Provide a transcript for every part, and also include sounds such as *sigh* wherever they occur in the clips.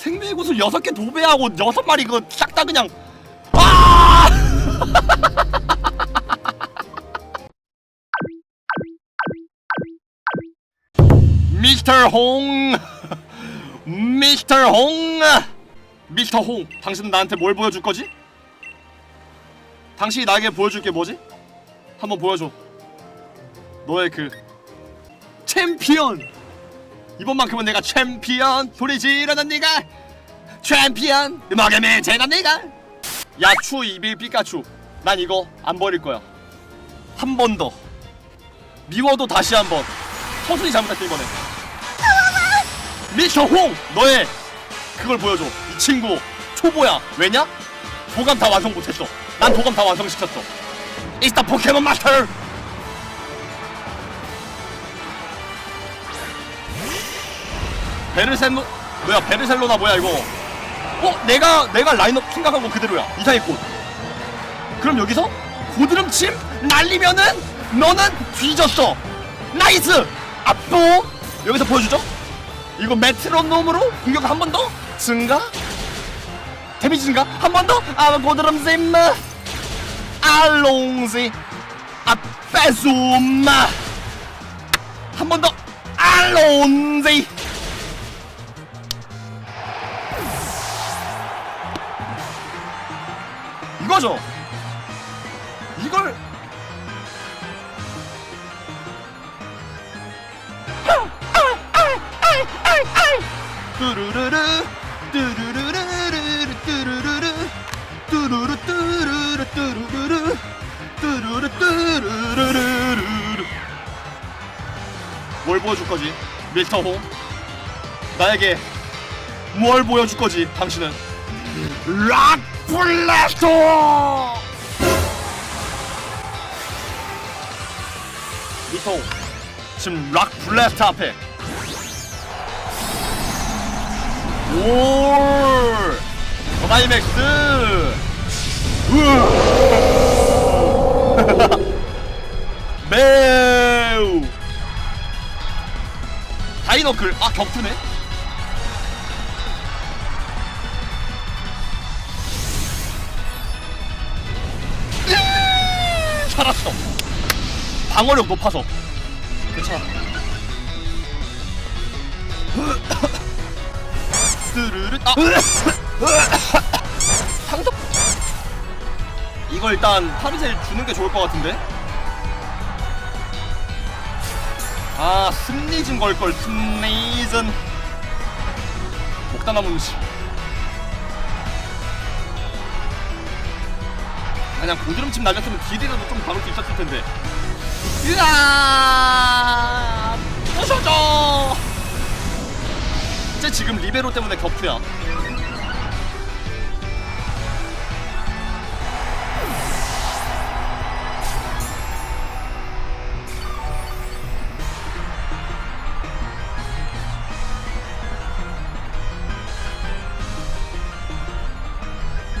생명의 구슬 여섯 개 도배하고 여섯 마리 그거 싹 다 그냥 아! *laughs* *laughs* 미스터 홍 미스터 홍 미스터 홍 당신은 나한테 뭘 보여줄 거지? 당신이 나에게 보여줄 게 뭐지? 한번 보여줘 너의 그 챔피언 이번만큼은 내가 챔피언. 소리 지르는 네가 챔피언. 음악의 매제는 네가. 야추 이빌 피카츄. 난 이거 안 버릴 거야. 한 번 더. 미워도 다시 한번. 서순이 잘못했다 이번에. 미스터 홍 너의 그걸 보여줘. 이 친구 초보야. 왜냐? 도감 다 완성 못했어. 난 도감 다 완성시켰어. The 포켓몬 마스터 베르셀로 뭐야 베르셀로나 뭐야 이거? 어 내가 내가 라인업 생각한 거 그대로야. 이상의 꽃 그럼 여기서 고드름 침 날리면은 너는 뒤졌어. 나이스! 앞도 여기서 보여주죠? 이거 메트로놈으로 공격 한 번 더? 증가? 데미지 증가? 한 번 더? 아 고드름 침 알롱지! 아 빼숨마! 한 번 더! 알론지 이거죠 이걸. 뚜루루루 뚜루루루루루 뚜루루루 뚜루루 뚜루루 뚜루루루 뚜루루 뚜루루루루. 뭘 보여줄 거지? 밀터호 나에게 뭘 보여줄 거지 당신은? 락 블래스터! 밀터호 지금 락 블래스터 앞에. 올! 더다이맥스! *laughs* 매우! 다이너클 아 격투네 방어력 높아서. 괜찮아. 스르르 아. 상급 이거 일단 파르셀 주는 게 좋을 것 같은데? 아 승리즌 걸걸 승리즌 목다나무 음식 그냥 고드름칩 날렸으면 딜이라도 좀 박을 수 있었을 텐데 으아 부셔줘! 쟤 지금 리베로 때문에 격투야.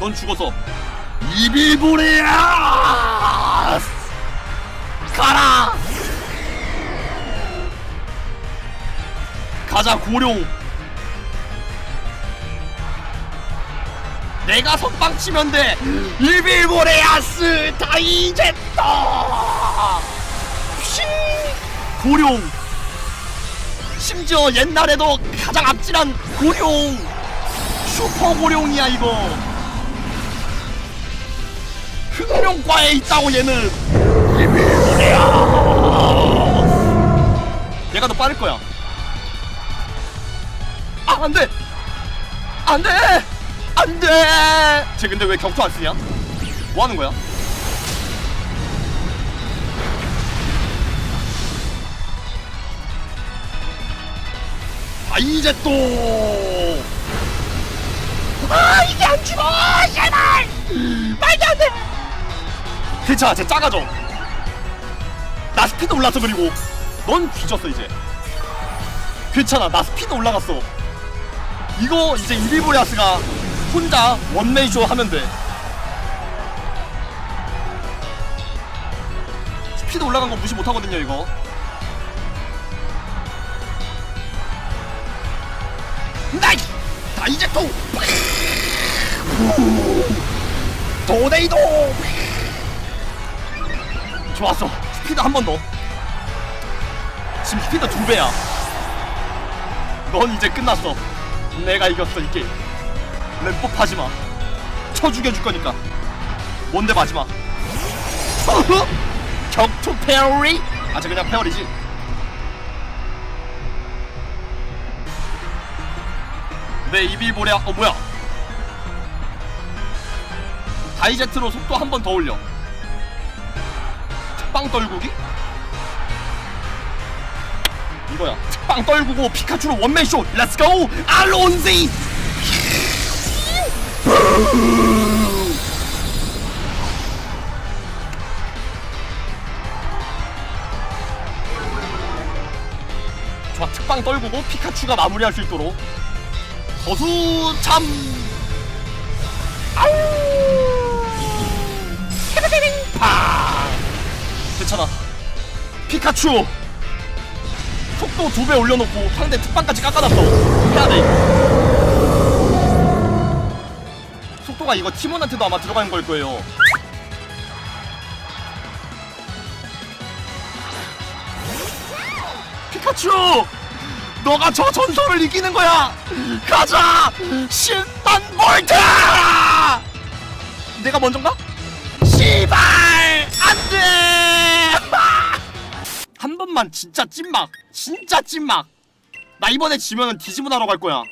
넌 죽어서 이비보레야 가라! 가자 고룡! 내가 선빵 치면 돼! 이비보레아스 다이제터 휘! 고룡! 심지어 옛날에도 가장 앞질한 고룡! 슈퍼 고룡이야 이거! 흑룡과에 있다고 얘는 얘가 더 빠를 거야 아 안 돼 안 돼 안 돼 쟤 근데 왜 격투 안 쓰냐 뭐 하는 거야 아 이제 또 아, 이게 안 죽어! 제발! 말도 안 돼! 괜찮아, 쟤 작아져. 나 스피드 올랐어, 그리고. 넌 뒤졌어, 이제. 괜찮아, 나 스피드 올라갔어. 이거 이제 이비보리아스가 혼자 원맨쇼 하면 돼. 스피드 올라간 거 무시 못 하거든요, 이거. 나이스! 이제 또 도네이도 좋았어 스피드 한 번 더 지금 스피드 두 배야. 넌 이제 끝났어. 내가 이겼어 이 게임. 램법 하지 마. 쳐 죽여줄 거니까. 뭔데 마지막 어허? 격투 페어리? 아저 그냥 페어리지. 내 입이 보랴 어 뭐야? 다이제트로 속도 한 번 더 올려. 빵 떨구기? 이거야. 빵 떨구고 피카츄로 원맨쇼. 렛츠고 알론지. 좋아 특빵 떨구고 피카츄가 마무리할 수 있도록. 거수 참. 아우. 팡 괜찮아. 피카츄 속도 두 배 올려놓고 상대 특빵까지 깎아놨어. 해야 돼 이거. 속도가 이거 팀원한테도 아마 들어가는 걸 거예요. 피카츄! 너가 저 전설을 이기는 거야! 가자! 신단 볼트! 내가 먼저인가? 씨발! 안돼! 한 번만 진짜 찐막. 진짜 찐막. 나 이번에 지면은 디지몬 하러 갈 거야.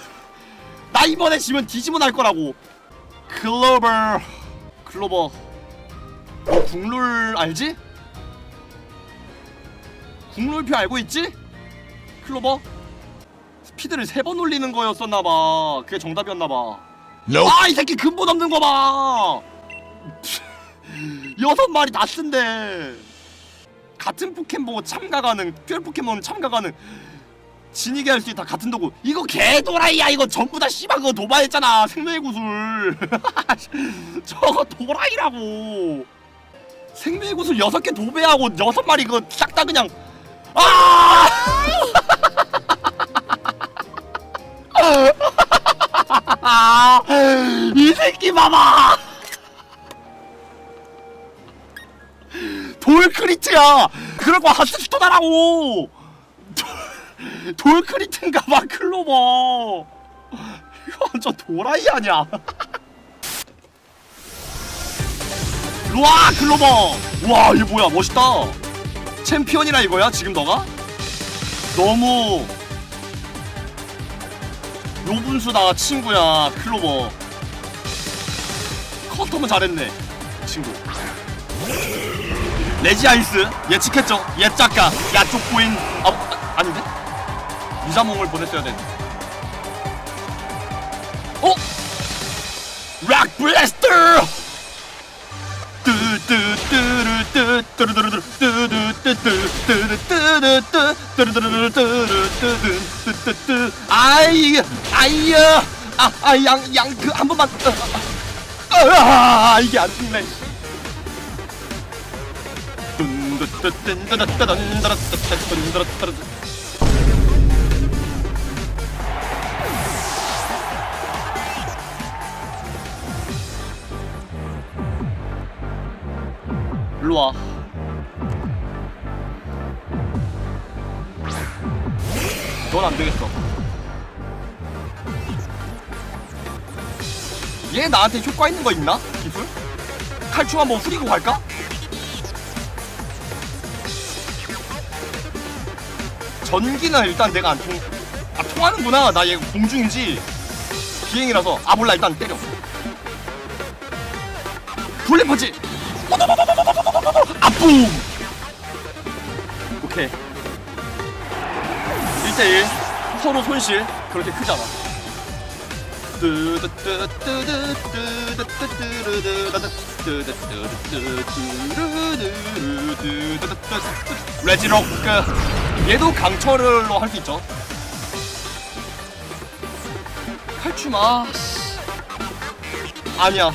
*laughs* 나 이번에 지면 디지몬 할 거라고. 클로버 클로버 너 국룰 알지? 국룰표 알고 있지? 클로버? 스피드를 세 번 올리는 거였었나봐. 그게 정답이었나봐. 아이 새끼 근본 없는 거봐. *laughs* 여섯 마리 다 쓴대 같은 포켓몬 참가 가능 듀얼 포켓몬 참가 가능 진이게 할 수 있다 같은 도구 이거 개도라이야 이거 전부 다 씨발 그거 도발했잖아 생명의 구슬 *laughs* 저거 도라이라고 생명의 구슬 여섯 개 도배하고 여섯 마리 그거 싹 다 그냥 아! *laughs* 이 새끼 봐봐! 돌크리트야! 거 하스스톤하라고! 돌크리트인가 봐, 클로버! 이거 완전 도라이 아니야? 와, 클로버! 와, 이거 뭐야, 멋있다! 챔피언이라 이거야, 지금 너가? 너무 요분수다 친구야 클로버 커터면 잘했네 친구 레지 아이스 예측했죠 예작가 야쪽 부인 아, 아 아닌데 이자몽을 보냈어야 되는데 어? 락 블래스터 아이 아이야 아아양양 그 한 번만 아 이게 안 죽네 일로 와. 넌 안 되겠어. 얘 나한테 효과 있는 거 있나? 기술? 칼춤 한번 후리고 갈까? 전기는 일단 내가 안 통. 아 통하는구나. 나 얘 공중인지 비행이라서. 아 몰라 일단 때려. 돌림 펀치. 아 뿜 오케이 1대1 서로 손실 그렇게 크잖아 레지로크 얘도 강철로 할 수 있죠 칼춤아 아니야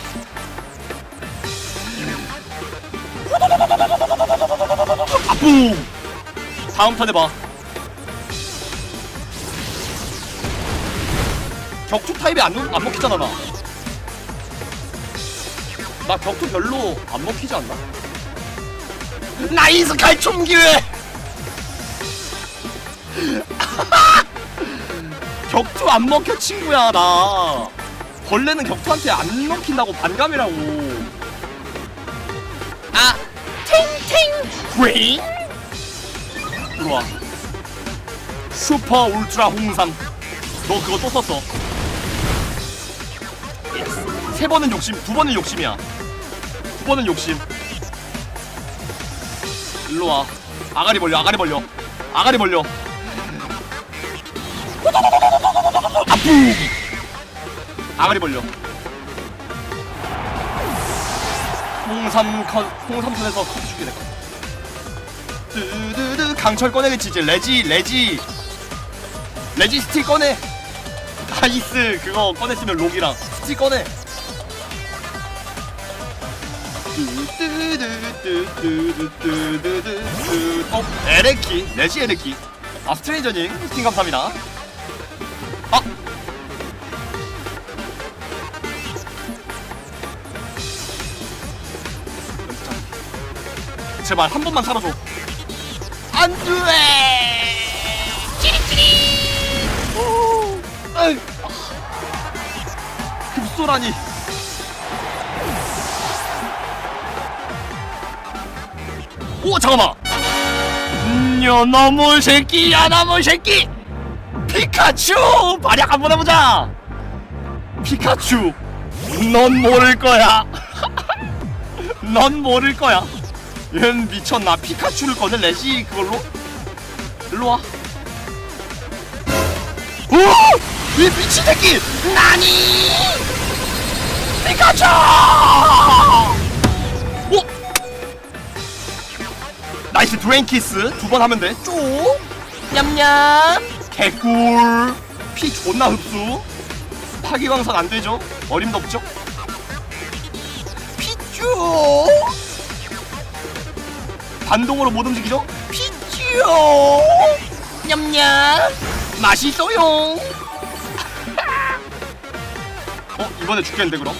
아뿜 다음 턴에 봐 격투 타입이 안, 먹- 안 먹히잖아 나. 나 격투 별로 안 먹히지 않나? 나이스 갈총 기회! 격투 안 먹혀 친구야 나. 벌레는 격투한테 안 먹힌다고 반감이라고. 아, 탱탱 윙. 들어와. 슈퍼 울트라 홍삼. 너 그거 또 썼어. 세 번은 욕심, 두 번은 욕심이야. 두 번은 욕심. 일로 와. 아가리 벌려, 아가리 벌려. 아가리 벌려. 아프! 아가리 벌려. 홍삼 컨, 홍삼 손에서 커피 주게 될 거야. 드드드 강철 꺼내겠지 레지 레지 레지 스틸 꺼내 아이스 그거 꺼냈으면 록이랑 스틸 꺼내 뚜뚜뚜뚜뚜뚜뚜뚜 어 에레키 레지 에레키 아 스트레이저님 스팅 감사합니다 아! 제발 한 번만 살아줘. 안돼! 찌릿찌릿! 오! 아이! 급소라니. 오 잠깐만. 야 너무 새끼야 너무 새끼 피카츄! 발약 한번 해보자! 피카츄 넌 모를 거야. *laughs* 넌 모를 거야. 얘는 미쳤나? 피카츄를 꺼내 레지? 그걸로? 일로 와. 오! 이 미친 새끼! 나니! 피카츄! 오! 나이스 드랭키스. 두 번 하면 돼 쪼 냠냠 개꿀. 피 존나 흡수. 파기광선 안 되죠? 어림도 없죠? 피쭈 반동으로 못 움직이죠? 피쭈 냠냠. 맛있어요. 어? 이번에 죽겠는데 그럼?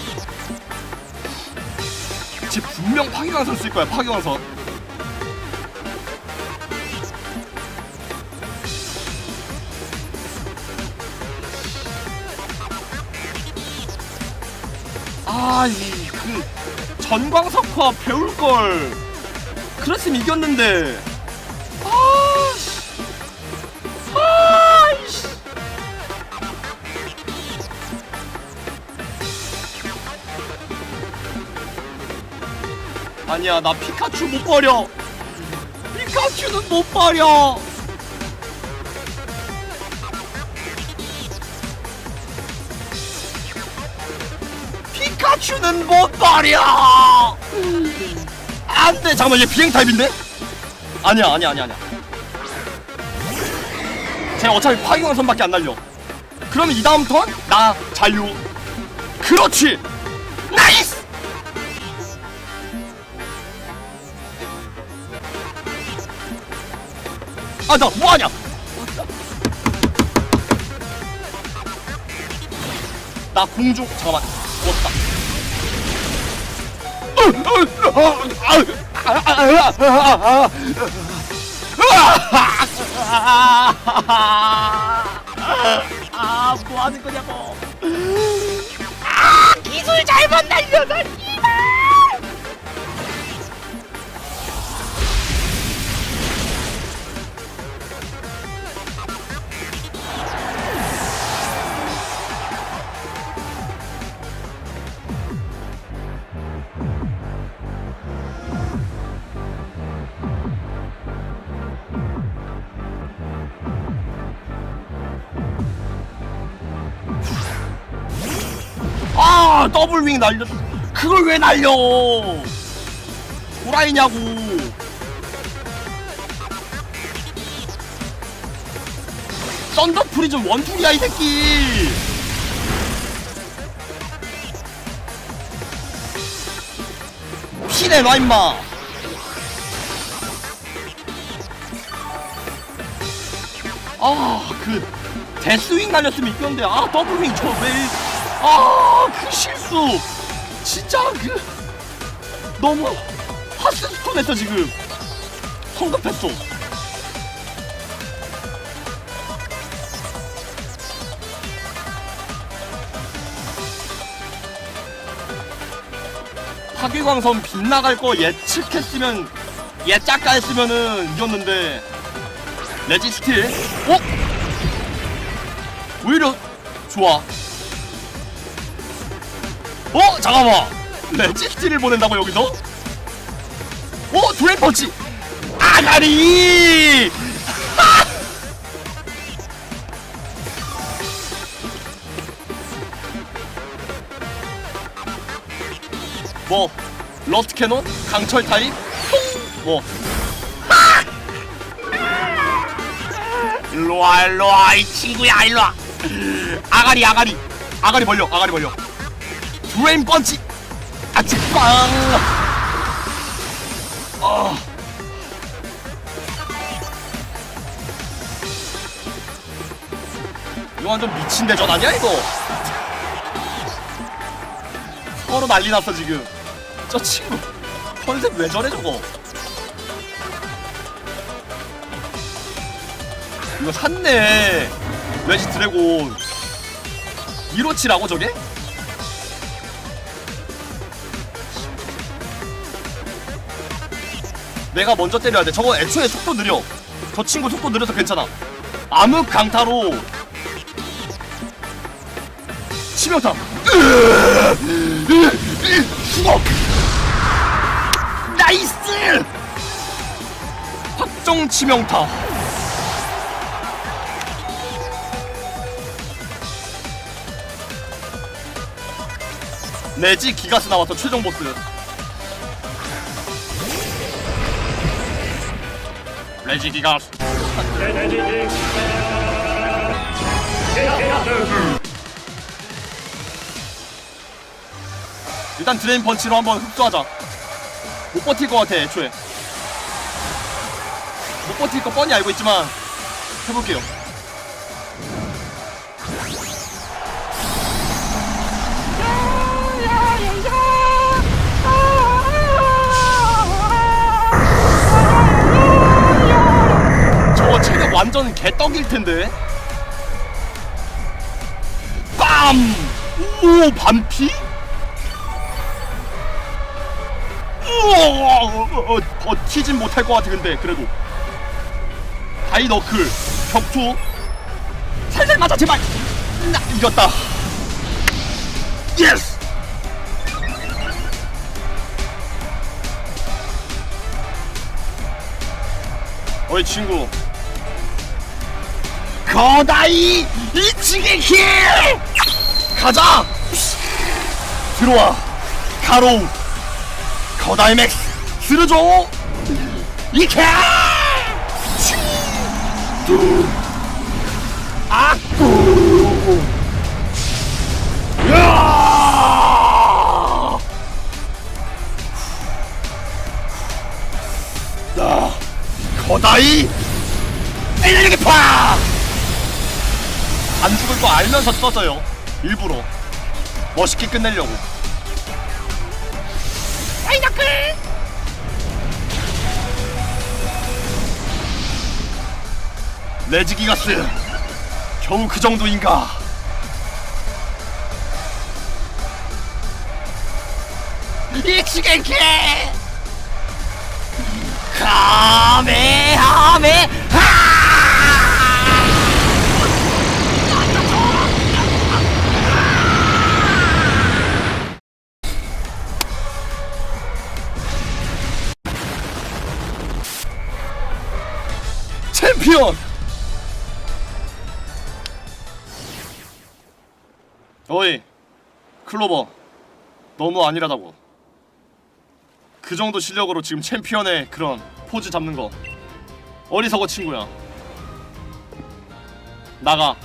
쟤 분명 파기광선 쓸 거야 파기광선 아 이 그 전광석화 배울걸 그랬으면 이겼는데. 아 씨. 아이씨. 아니야 나 피카츄 못 버려. 피카츄는 못 버려 피카츄는 못 버려! 안돼 잠깐만 얘 비행 타입인데? 아니야 아니야 아니야 아니야. 쟤 어차피 파괴광선밖에 안 날려. 그러면 이 다음 턴? 나 자유. 그렇지! 나이스! 아 나 뭐하냐? 나 공중 잠깐만. 죽었다 아, 뭐 하는 거냐고. 아, 기술 잘못 날려서 씨 발. 아 더블 윙 날려. 그걸 왜 날려? 도라이냐고. 썬더 프리즘 원툴이야 이 새끼. 피내놔 임마. 아그 데스윙 날렸으면 이겼는데. 아 더블윙 저왜 아 그 실수. 진짜 그 너무 하스스톤 했어 지금. 성급했어. 파괴광선 빗나갈 거 예측했으면 예짝가 했으면은 이겼는데. 레지스틸? 어? 오히려 좋아 어? 잠깐만 레지스틸을 보낸다고 여기서? 어? 두레 펀치 아가리 뭐 러스트 캐논? 강철 타입? 뭐 *laughs* 일로와 일로와 이 친구야 일로와 아가리 아가리 아가리 벌려 아가리 벌려 브레인 펀치 아치 빵. 아. 이거 완전 미친 대전 아니야 이거? 서로 난리 났어 지금. 저 친구 컨셉 왜 저래 저거? 이거 샀네. 레지 드래곤. 1호치라고 저게? 내가 먼저 때려야 돼. 저거 애초에 속도 느려. 저 친구 속도 느려서 괜찮아. 암흑 강타로. 치명타. 죽어 나이스! 확정 치명타. 내지 기가스 나왔어 최종 보스 레지 기가스 일단 드레인 펀치로 한번 흡수하자. 못 버틸 것 같아 애초에. 못 버틸 거 뻔히 알고 있지만 해볼게요 완전 개떡일 텐데. 빰! 오 반피? 우와 어, 어, 버티진 못할 것 같아 근데 그래도. 다이너클 격투. 살살 맞아 제발! 나 이겼다. 예스! 어이 친구 거다이 이치게키 가자! 들어와. 가로우 거다이 맥스 쓰러져 이케 두 아쿠 야나 거다이! 에너지 파! 안 죽을 거 알면서 써져요. 일부러. 멋있게 끝내려고. 파이너클! 레지기가스 겨우 그 정도인가? 익시겐키! 카메하메 챔피언! 어이 클로버. 너무 아니라다고. 그 정도 실력으로 지금 챔피언의 그런 포즈 잡는 거. 어리석어 친구야. 나가